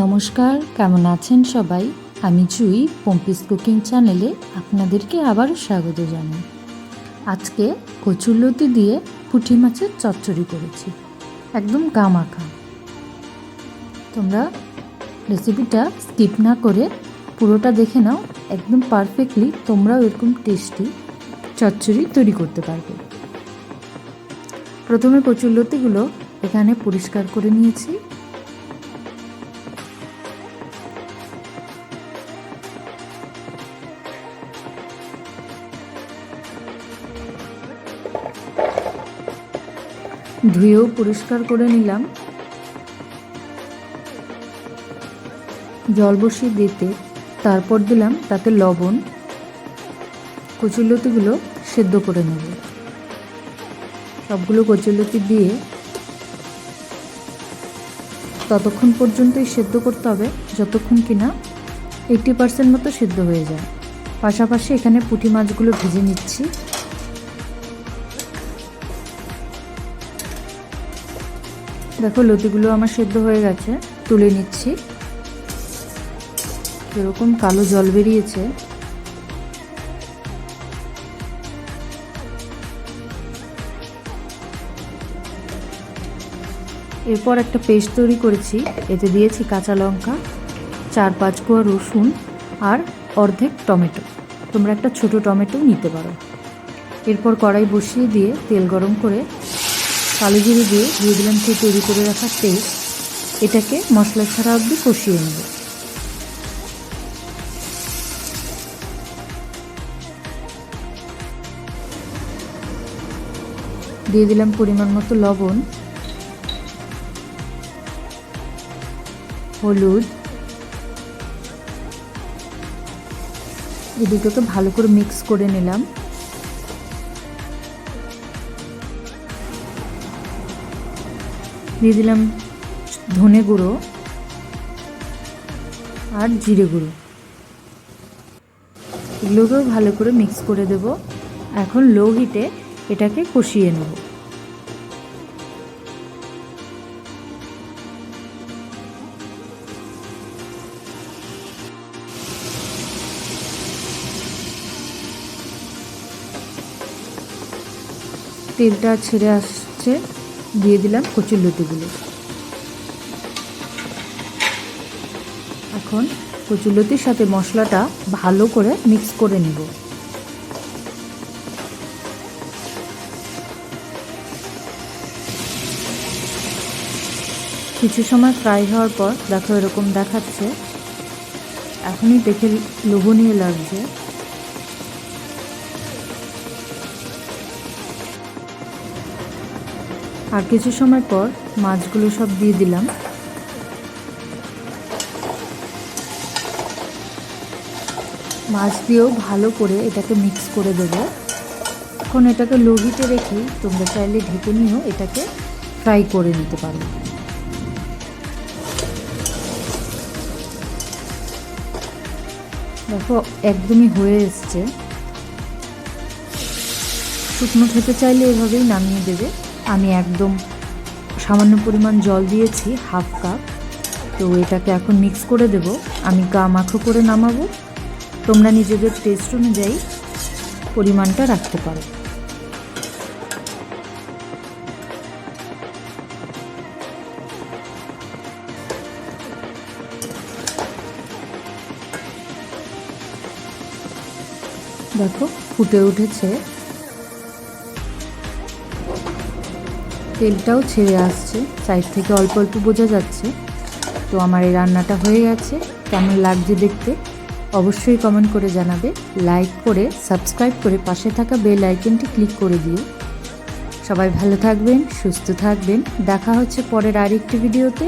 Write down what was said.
নমস্কার, কেমন আছেন সবাই? আমি জুই, পম্পিস কুকিং চ্যানেলে আপনাদেরকে আবারও স্বাগত জানাই। আজকে কচুরলতি দিয়ে পুঁটি মাছের চচ্চড়ি করেছি, একদম গামাখা। তোমরা রেসিপিটা স্কিপ না করে পুরোটা দেখে নাও, একদম পারফেক্টলি তোমরাও এরকম টেস্টি চচ্চড়ি তৈরি করতে পারবে। প্রথমে কচুরলতিগুলো এখানে পরিষ্কার করে নিয়েছি। ধুয়েও পরিষ্কার করে নিলাম। জল বসিয়ে দিতে তারপর দিলাম তাতে লবণ। কচুরলতিগুলো সেদ্ধ করে নেব। সবগুলো কচুরলতি দিয়ে ততক্ষণ পর্যন্তই সেদ্ধ করতে হবে, যতক্ষণ কিনা এইটি পার্সেন্ট মতো সেদ্ধ হয়ে যায়। পাশাপাশি এখানে পুঁটি মাছগুলো ভেজে নিচ্ছি। দেখো, লতিগুলো আমার সেদ্ধ হয়ে গেছে। তুলে নিচ্ছি। এরকম কালো জল বেরিয়েছে। এরপর একটা পেস্ট তৈরি করেছি। এতে দিয়েছি কাঁচা লঙ্কা, চার পাঁচ কোয়া রসুন আর অর্ধেক টমেটো। তোমরা একটা ছোট টমেটো নিতে পারো। এরপর কড়াই বসিয়ে দিয়ে তেল গরম করে কালো জিরে দিয়ে দিয়ে দিলাম সেই তৈরি করে রাখা পেস্ট এটাকে মশলা ছাড়া অবধি কষিয়ে নেব। দিয়ে দিলাম পরিমাণ মতো লবণ, হলুদ। এই দুটোকে ভালো করে মিক্স করে নিলাম। দিয়ে দিলাম ধনে গুঁড়ো আর জিরে গুঁড়ো। এগুলোকেও ভালো করে মিক্স করে দেব। এখন লো হিটে এটাকে কষিয়ে নেব। তেলটা ছেড়ে আসছে। দিয়ে দিলাম কচুর লতিগুলো। এখন কচুরলতির সাথে মশলাটা ভালো করে মিক্স করে নেব। কিছু সময় ফ্রাই হওয়ার পর দেখো এরকম দেখাচ্ছে। এখনই দেখে লোভনীয় লাগছে। আর কিছু সময় পর মাছগুলো সব দিয়ে দিলাম। মাছ দিয়েও ভালো করে এটাকে মিক্স করে দেবো। এখন এটাকে লো হিটে রেখে তোমরা চাইলে ঢেকে নিয়েও এটাকে ফ্রাই করে নিতে পারো। দেখো, একদমই হয়ে এসছে। শুকনো খেতে চাইলে এভাবেই নামিয়ে দেবে। আমি একদম সামান্য পরিমাণ জল দিয়েছি, হাফ কাপ। তো এটাকে এখন মিক্স করে দেব। আমি গা মাখো করে নামাবো। তোমরা নিজেদের টেস্ট অনুযায়ী পরিমাণটা রাখতে পারো। দেখো, ফুটে উঠেছে। তেলটাও ছেড়ে আসছে, সাইড থেকে অল্প অল্প বোঝা যাচ্ছে। তো আমার এই রান্নাটা হয়ে গেছে, কেমন লাগছে দেখতে অবশ্যই কমেন্ট করে জানাবে। লাইক করে সাবস্ক্রাইব করে পাশে থাকা বেল আইকনটি ক্লিক করে দিও। সবাই ভালো থাকবেন, সুস্থ থাকবেন। দেখা হচ্ছে পরের আরেকটি ভিডিওতে